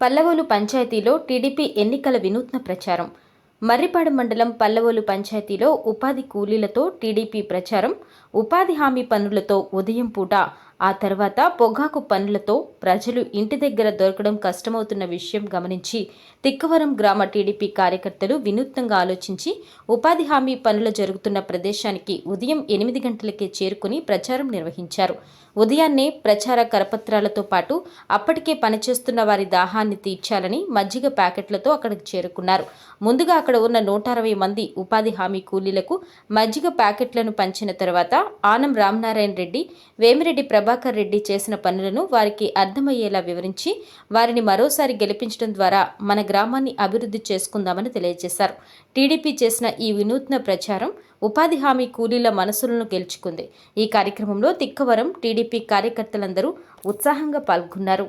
పల్లవోలు పంచాయతీలో టీడీపీ ఎన్నికల వినూత్న ప్రచారం. మర్రిపాడు మండలం పల్లవోలు పంచాయతీలో ఉపాధి కూలీలతో టీడీపీ ప్రచారం ఉపాధి హామీ పనులతో ఉదయం పూట ఆ తర్వాత పొగాకు పనులతో ప్రజలు ఇంటి దగ్గర దొరకడం కష్టమవుతున్న విషయం గమనించి తిక్కవరం గ్రామ టీడీపీ కార్యకర్తలు వినూత్నంగా ఆలోచించి ఉపాధి హామీ పనులు జరుగుతున్న ప్రదేశానికి ఉదయం ఎనిమిది గంటలకే చేరుకుని ప్రచారం నిర్వహించారు. ఉదయాన్నే ప్రచార కరపత్రాలతో పాటు అప్పటికే పనిచేస్తున్న వారి దాహాన్ని తీర్చాలని మజ్జిగ ప్యాకెట్లతో అక్కడికి చేరుకున్నారు. ముందుగా అక్కడ ఉన్న నూట అరవై మంది ఉపాధి హామీ కూలీలకు మజ్జిగ ప్యాకెట్లను పంచిన తర్వాత ఆనం రామనారాయణ రెడ్డి వేమిరెడ్డి ప్రభాకర్ రెడ్డి చేసిన పనులను వారికి అర్థమయ్యేలా వివరించి వారిని మరోసారి గెలిపించడం ద్వారా మన గ్రామాన్ని అభివృద్ధి చేసుకుందామని తెలియజేశారు. టీడీపీ చేసిన ఈ వినూత్న ప్రచారం ఉపాధి హామీ కూలీల మనసులను గెలుచుకుంది. ఈ కార్యక్రమంలో తిక్కవరం టీడీపీ కార్యకర్తలందరూ ఉత్సాహంగా పాల్గొన్నారు.